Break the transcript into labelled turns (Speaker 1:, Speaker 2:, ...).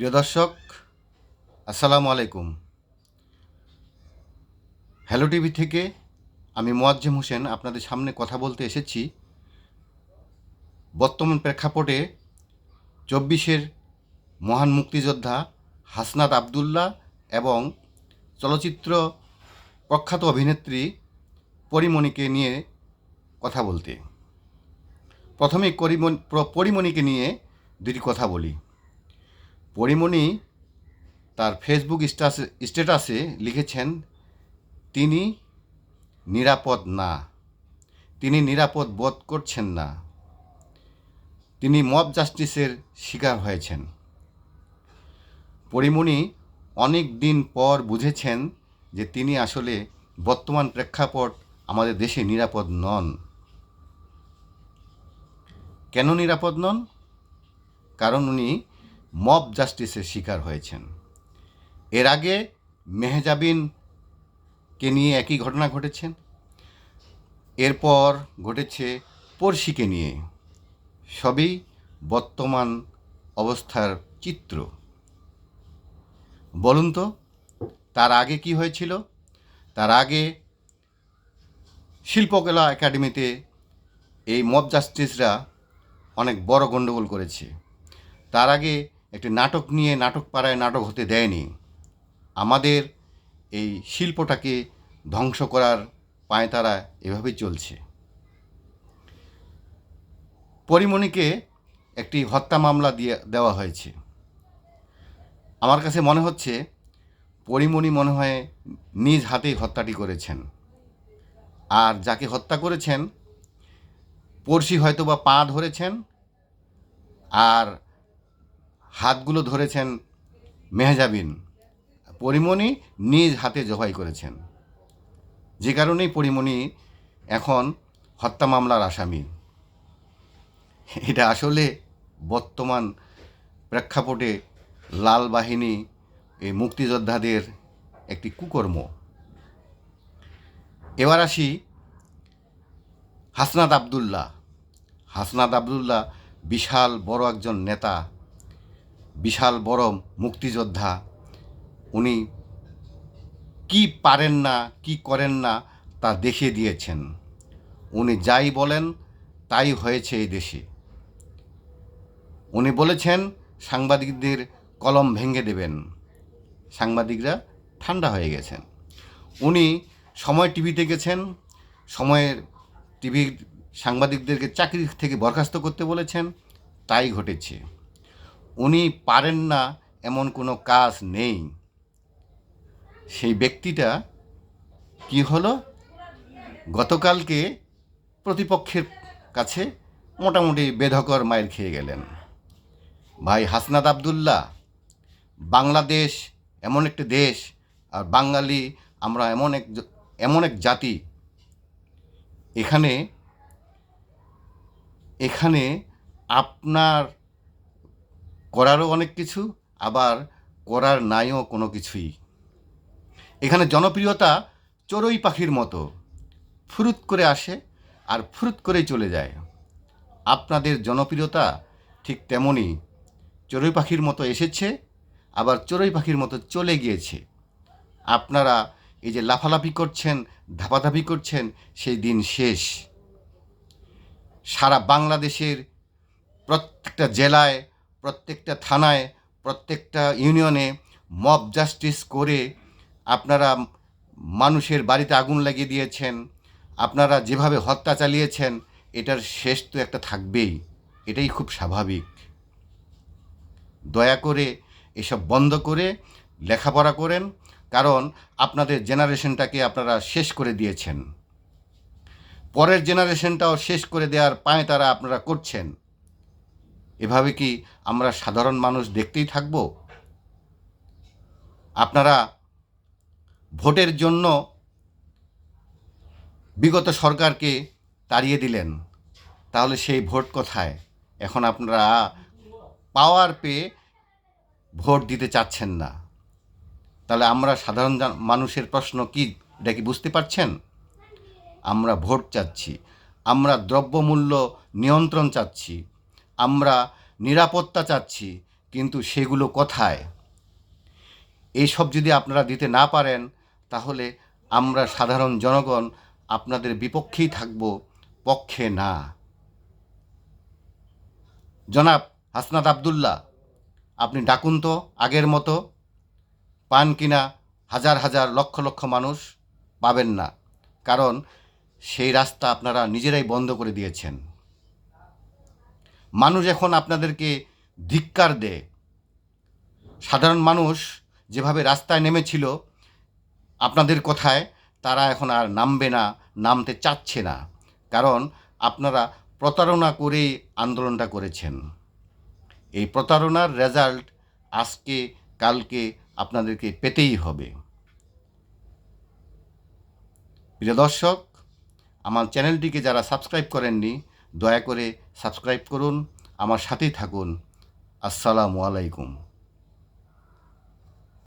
Speaker 1: প্রিয় দর্শক, আসসালামু আলাইকুম। হ্যালো টিভি থেকে আমি মোয়াজ্জেম হোসেন আপনাদের সামনে কথা বলতে এসেছি। বর্তমান প্রেক্ষাপটে চব্বিশের মহান মুক্তিযোদ্ধা হাসনাত আবদুল্লাহ এবং চলচ্চিত্র প্রখ্যাত অভিনেত্রী পরিমণিকে নিয়ে কথা বলতে। প্রথমে পরিমণিকে নিয়ে দুটি কথা বলি। পরিমণি তার ফেসবুক স্ট্যাটাসে লিখেছেন, তিনি নিরাপদ না। তিনি নিরাপদ বোধ করছেন না। তিনি মব জাস্টিসের শিকার হয়েছেন। পরিমণি অনেক দিন পর বুঝেছেন যে তিনি আসলে বর্তমান প্রেক্ষাপট আমাদের দেশে নিরাপদ নন। কেন নিরাপদ নন? কারণ উনি মব জাস্টিসের শিকার হয়েছেন। এর আগে মেহজাবিনকে নিয়ে একই ঘটনা ঘটেছেন। এরপর ঘটেছে পড়শিকে নিয়ে। সবই বর্তমান অবস্থার চিত্র। বলুন তো, তার আগে কি হয়েছিল? তার আগে শিল্পকলা একাডেমিতে এই মব জাস্টিসরা অনেক বড় গণ্ডগোল করেছে। তার আগে একটি নাটক নিয়ে নাটক পাড়ায় নাটক হতে দেয়নি। আমাদের এই শিল্পটাকে ধ্বংস করার পায় তারা এভাবেই চলছে। পরিমণিকে একটি হত্যা মামলা দিয়ে দেওয়া হয়েছে। আমার কাছে মনে হচ্ছে পরিমণি মনে হয় নিজ হাতেই হত্যাটি করেছেন। আর যাকে হত্যা করেছেন, পড়শি হয়তো বা পা ধরেছেন, আর হাতগুলো ধরেছেন মেহজাবিন পরিমণি নিজ হাতে জবাই করেছেন। যে কারণেই পরিমণি এখন হত্যা মামলার আসামি। এটা আসলে বর্তমান প্রেক্ষাপটে লাল বাহিনী, এই মুক্তিযোদ্ধাদের একটি কুকর্ম। এবার আসি হাসনাত আবদুল্লাহ। হাসনাত আবদুল্লাহ বিশাল বড় একজন নেতা বিশাল বড় মুক্তিযোদ্ধা। উনি কি পারেন না, কি করেন না, তা দেখিয়ে দিয়েছেন। উনি যাই বলেন, তাই হয়েছে এই দেশে। উনি বলেছেন, সাংবাদিকদের কলম ভেঙে দেবেন। সাংবাদিকরা ঠান্ডা হয়ে গেছেন। উনি সময় টিভিতে গেছেন, সময়ের টিভির সাংবাদিকদেরকে চাকরি থেকে বরখাস্ত করতে বলেছেন, তাই ঘটেছে। উনি পারেন না, এমন কোনো কাজ নেই। সেই ব্যক্তিটা কি হলো? গতকালকে প্রতিপক্ষের কাছে মোটামুটি বেধকর মাইল খেয়ে গেলেন। ভাই হাসনাত আবদুল্লাহ, বাংলাদেশ এমন একটি দেশ, আর বাঙালি আমরা এমন এক এমন এক জাতি। এখানে এখানে আপনার করারও অনেক কিছু, আবার করার নাইও কোনো কিছুই। এখানে জনপ্রিয়তা চড়ুই পাখির মতো। ফুরুত করে আসে আর ফুরুত করেই চলে যায়। আপনাদের জনপ্রিয়তা ঠিক তেমনই। চড়ুই পাখির মতো এসেছে, আবার চড়ুই পাখির মতো চলে গিয়েছে। আপনারা এই যে লাফালাফি করছেন, ধাপাধাপি করছেন, সেই দিন শেষ। সারা বাংলাদেশের প্রত্যেকটা জেলায় প্রত্যেকটা থানায়, প্রত্যেকটা ইউনিয়নে মব জাস্টিস করে আপনারা মানুষের বাড়িতে আগুন লাগিয়ে দিয়েছেন, আপনারা যেভাবে হত্যা চালিয়েছেন, এটার শেষ তো একটা থাকবেই। এটাই খুব স্বাভাবিক। দয়া করে এসব বন্ধ করে লেখাপড়া করেন, কারণ আপনাদের জেনারেশনটাকে আপনারা শেষ করে দিয়েছেন। পরের জেনারেশনটাও শেষ করে দেওয়ার পায় তারা আপনারা করছেন। এভাবে কি আমরা সাধারণ মানুষ দেখতেই থাকব? আপনারা ভোটের জন্য বিগত সরকারকে তাড়িয়ে দিলেন, তাহলে সেই ভোট কোথায়? এখন আপনারা পাওয়ার পেয়ে ভোট দিতে চাচ্ছেন না। তাহলে আমরা সাধারণ মানুষের প্রশ্ন কি, এটা কি বুঝতে পারছেন? আমরা ভোট চাচ্ছি, আমরা দ্রব্যমূল্য নিয়ন্ত্রণ চাচ্ছি আমরা নিরাপত্তা চাচ্ছি, কিন্তু সেগুলো কোথায়? এইসব যদি আপনারা দিতে না পারেন, তাহলে আমরা সাধারণ জনগণ আপনাদের বিপক্ষেই থাকব, পক্ষে না। জনাব হাসনাত আবদুল্লাহ, আপনি ডাকুন তো আগের মতো। পান কিনা হাজার হাজার লক্ষ লক্ষ মানুষ পাবেন না, কারণ সেই রাস্তা আপনারা নিজেরাই বন্ধ করে দিয়েছেন। মানুষ এখন আপনাদেরকে ধিক্কার দেয়। সাধারণ মানুষ যেভাবে রাস্তায় নেমেছিল, আপনাদের কথায় তারা এখন আর নামবে না, নামতে চাচ্ছে না। কারণ আপনারা প্রতারণা করেই আন্দোলনটা করেছেন। এই প্রতারণার রেজাল্ট আজকে, কালকে আপনাদেরকে পেতেই হবে। প্রিয় দর্শক, আমার চ্যানেলটিকে যারা সাবস্ক্রাইব করেননি দয়া করে সাবস্ক্রাইব করুন আমার সাথেই থাকুন। আসসালামু আলাইকুম।